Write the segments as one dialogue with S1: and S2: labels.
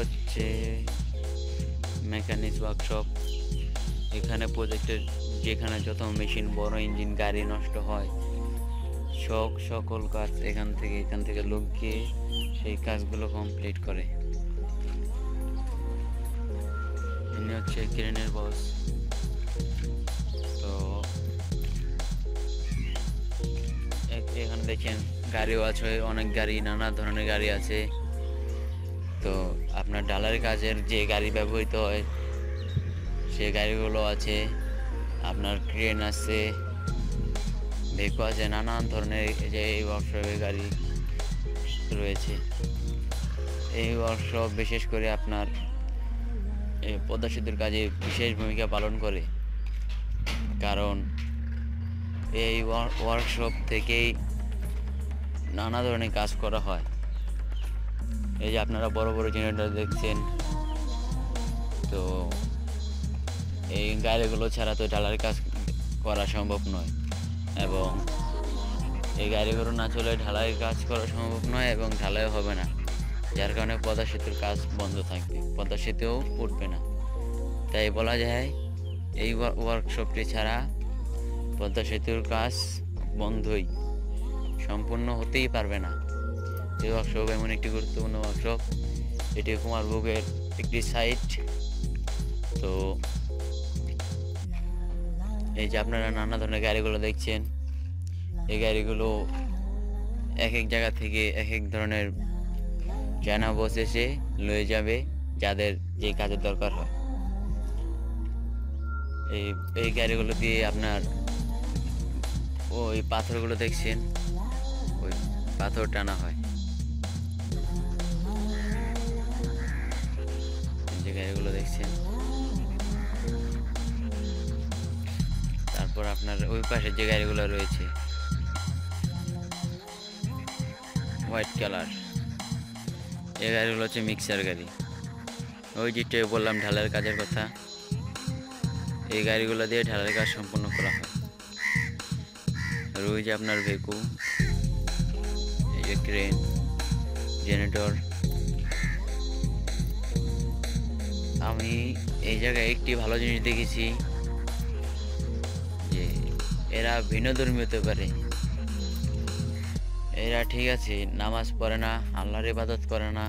S1: হচ্ছে mechanics workshop. এখানে প্রজেক্টের যেখানে যত মেশিন বড় ইঞ্জিন গাড়ি নষ্ট হয়, সব সকল কাজ এখান থেকে এখান থেকে লোক গিয়ে সেই কাজগুলো কমপ্লিট করে। ইনি হচ্ছে ক্রেনের বস তো এখানে দেখেন গাড়িও আছে অনেক গাড়ি, নানা ধরনের গাড়ি আছে। তো আপনার ডালার কাজের যে গাড়ি ব্যবহৃত হয়, সে গাড়িগুলো আছে, আপনার ক্রেন আছে, ভেকো আছে, নানান ধরনের যে এই ওয়ার্কশপে গাড়ি রয়েছে। এই ওয়ার্কশপ বিশেষ করে আপনার পদ্মা সেতুর কাজে বিশেষ ভূমিকা পালন করে। কারণ এই ওয়ার্কশপ থেকেই নানা ধরনের কাজ করা হয়। এই যে আপনারা বড় বড় জেনারেটর দেখছেন, তো এই গাড়িগুলো ছাড়া তো ঢালার কাজ করা সম্ভব নয় এবং এই গাড়িগুলো না চলে ঢালাই কাজ করা সম্ভব নয় এবং ঢালাই হবে না, যার কারণে পদ্মা সেতুর কাজ বন্ধ থাকবে, পদ্মা সেতুও উঠবে না। তাই বলা যায়, এই ওয়ার্কশপটি ছাড়া পদ্মা সেতুর কাজ বন্ধই, সম্পূর্ণ হতেই পারবে না। এই ওয়ার্কশপ এমন একটি গুরুত্বপূর্ণ ওয়ার্কশপ এটি কুমারভোগের একটি সাইট তো এই যে আপনারা নানা ধরনের গাড়িগুলো দেখছেন, এই গাড়িগুলো এক এক জায়গা থেকে এক এক ধরনের জানা বস এসে লয়ে যাবে যাদের যে কাজের দরকার হয়। এই এই গাড়িগুলো দিয়ে আপনার ওই পাথরগুলো দেখছেন, ওই পাথর টানা হয়। যে গাড়িগুলো দেখছেন। তারপর আপনার ওই পাশে যে গাড়িগুলো রয়েছে। হোয়াইট কালার এই গাড়িগুলো হচ্ছে মিক্সার গাড়ি। ওই যেটা বললাম, ঢালের কাজের কথা। এই গাড়িগুলো দিয়ে ঢালের কাজ সম্পন্ন করা হয়। যে আপনার ভেকু, এই যে ক্রেন জেনারেটর আমি এই জায়গায় একটি ভালো জিনিস দেখেছি যে এরা ভিন্ন ধর্মী হতে পারে। এরা ঠিক আছে, নামাজ পড়ে না, আল্লাহর ইবাদত করে না।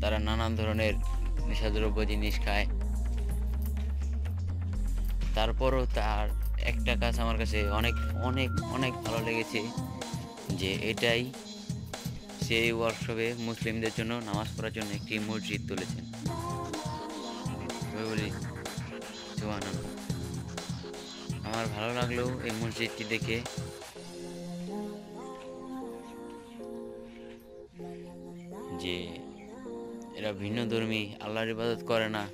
S1: তারা নানান ধরনের নেশাদ্রব্য জিনিস খায়। তারপরও তার একটা কাজ আমার কাছে অনেক অনেক অনেক ভালো লেগেছে যে এটাই সেই ওয়ার্কশপে মুসলিমদের জন্য নামাজ পড়ার জন্য একটি মসজিদ তুলেছেন। বলি, সুবহানাল্লাহ। আমার ভালো লাগল এই মসজিদটি দেখে। যে এরা ভিন্ন ধর্মী, আল্লাহর ইবাদত করে না,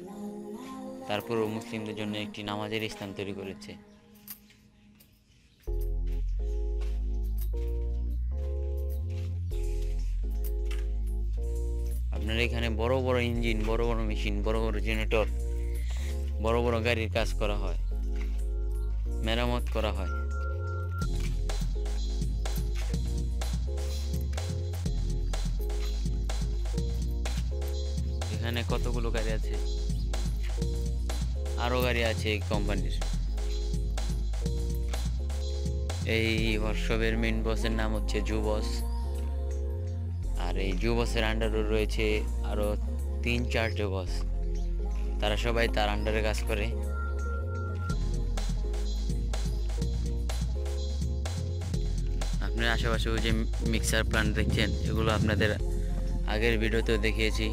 S1: তারপরও মুসলিমদের জন্য একটি নামাজের স্থান তৈরি করেছে। আপনার এখানে বড় বড় ইঞ্জিন, বড় বড় মেশিন, বড় বড় জেনারেটর, বড় বড় গাড়ির কাজ করা হয়, মেরামত করা হয়। এখানে কতগুলো গাড়ি আছে? আরও গাড়ি আছে এই কোম্পানির। এই ওয়ার্কশপের মেন বসের নাম হচ্ছে জু বস আর এই জু বসের আন্ডারও রয়েছে আরও তিন চারটে বস। তারা সবাই তার আন্ডারে কাজ করে। আপনার আশেপাশে যে মিক্সার প্লান্ট দেখছেন, এগুলো আপনাদের আগের ভিডিওতেও দেখিয়েছি।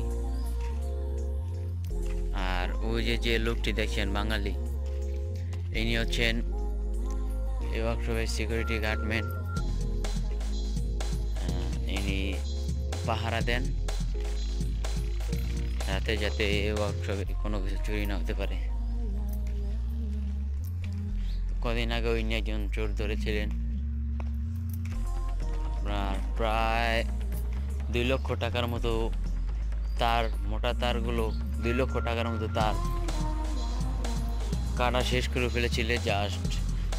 S1: আর ওই যে যে লোকটি দেখছেন, বাঙালি, ইনি হচ্ছেন এই ওয়ার্কশপের সিকিউরিটি গার্ডম্যান ইনি পাহারা দেন। রাতে যাতে এই ওয়ার্কশপে কোনো কিছু চুরি না হতে পারে। কদিন আগে ওই নিয়ে একজন চোর ধরেছিলেন। আপনার প্রায় দুই লক্ষ টাকার মতো তার, মোটা তারগুলো দুই লক্ষ টাকার মতো তার কাটা শেষ করে ফেলেছিল জাস্ট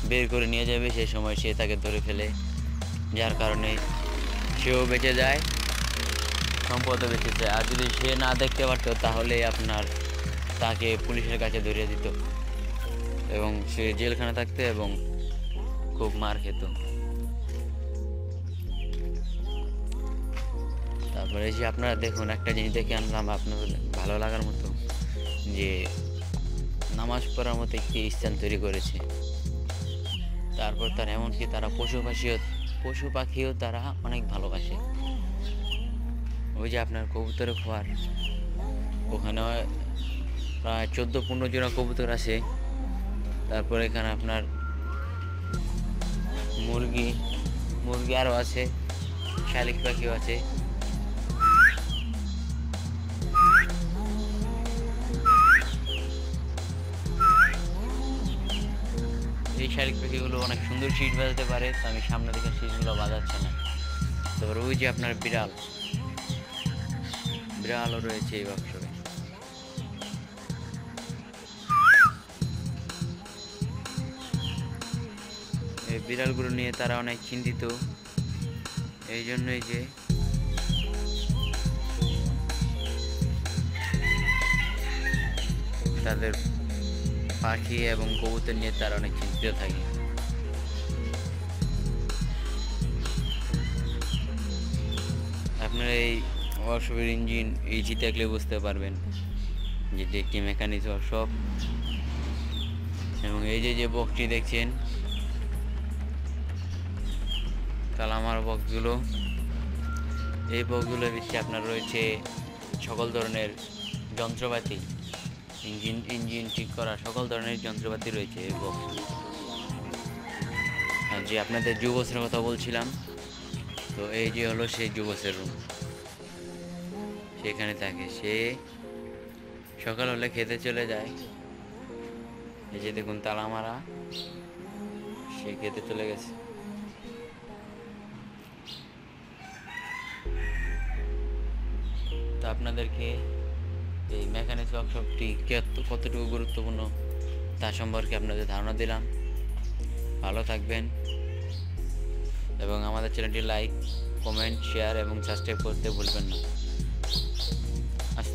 S1: বের করে নিয়ে যাবে। সেই সময় সে তাকে ধরে ফেলে। যার কারণে সেও বেঁচে যায়। সম্পদ বেঁচেছে আর যদি সে না দেখতে পারতো, তাহলে আপনার তাকে পুলিশের কাছে ধরিয়ে দিত। এবং সে জেলখানা থাকতো এবং খুব মার খেত। তারপরে যে আপনারা দেখুন, একটা জিনিস দেখে আনলাম আপনার ভালো লাগার মতো, যে নামাজ পড়ার মতো একটি স্থান তৈরি করেছে। তারপর তার এমনকি তারা পশু পাখিও পশু পাখিও তারা অনেক ভালোবাসে। ওই যে আপনার কবুতরের খোয়ার। ওখানে প্রায় চোদ্দ পনেরো জোড়া কবুতর আছে। তারপর এখানে আপনার মুরগি মুরগি আরও আছে, শালিক পাখিও আছে। এই শালিক পাখিগুলো অনেক সুন্দর শীষ বাজাতে পারে, তো আমি সামনে দিকে শীষগুলো বাজাচ্ছে না। তারপর ওই যে আপনার বিড়াল বিড়ালও রয়েছে এই বক্সে। এই বিড়ালগুলো নিয়ে তারা অনেক চিন্তিত। এই জন্যই যে তাদের পাখি এবং কবুতর নিয়ে তারা অনেক চিন্তিত থাকে। আপনারা এই ওয়ার্কশপের ইঞ্জিন এই ইজি দেখলে বুঝতে পারবেন যে এটি একটি মেকানিক্স ওয়ার্কশপ এবং এই যে যে বক্সটি দেখছেন কালামার বক্সগুলো এই বক্সগুলোর ভিত্তি আপনার রয়েছে সকল ধরনের যন্ত্রপাতি, ইঞ্জিন ইঞ্জিন ঠিক করা সকল ধরনের যন্ত্রপাতি রয়েছে এই বক্স আর যে আপনাদের যুবসের কথা বলছিলাম, তো এই যে হলো সেই যুবসের রুম সেখানে থাকে। সে সকাল হলে খেতে চলে যায়। এই যে দেখুন তালা মারা সে খেতে চলে গেছে। তো আপনাদেরকে এই মেকানিক্স ওয়ার্কশপটি কতটুকু গুরুত্বপূর্ণ তা সম্পর্কে আপনাদের ধারণা দিলাম। ভালো থাকবেন এবং আমাদের চ্যানেলটি লাইক, কমেন্ট, শেয়ার এবং সাবস্ক্রাইব করতে ভুলবেন না।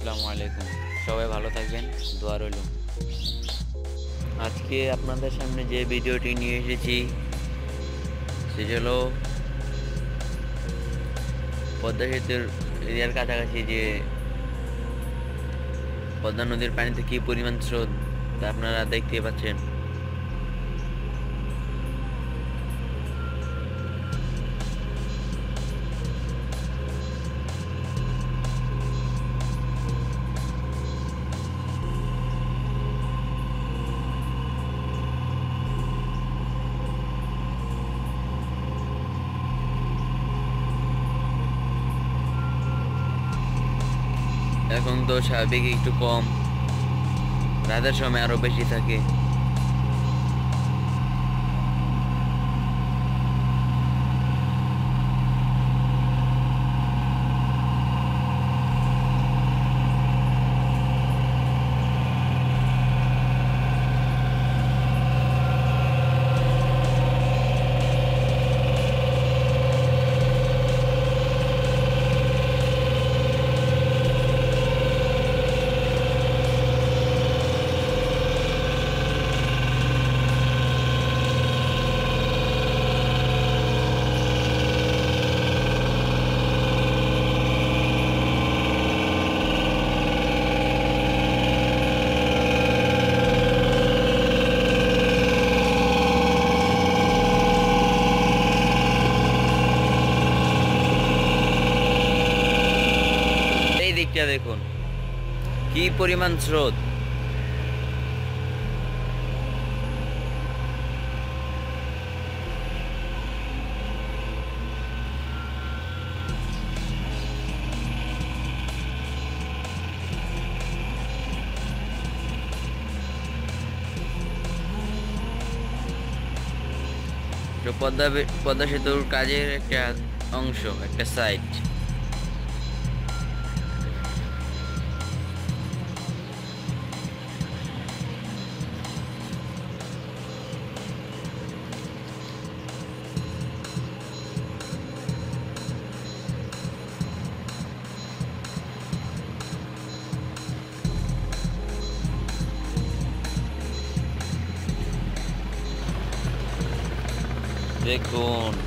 S1: আসসালামু আলাইকুম। সবাই ভালো থাকবেন, দোয়া রইল। আজকে আপনাদের সামনে যে ভিডিওটি নিয়ে এসেছি, সেটি হলো পদ্মা সেতুর এরিয়ার কাছাকাছি যে পদ্মা নদীর পানিতে কী পরিমাণ স্রোত, তা আপনারা দেখতে পাচ্ছেন। এখন তো স্বাভাবিক একটু কম। রাতের সময় আরও বেশি থাকে এই দিকটা দেখুন কি পরিমাণ স্রোত? পদ্মা পদ্মা সেতুর কাজের একটা অংশ একটা সাইট দেখুন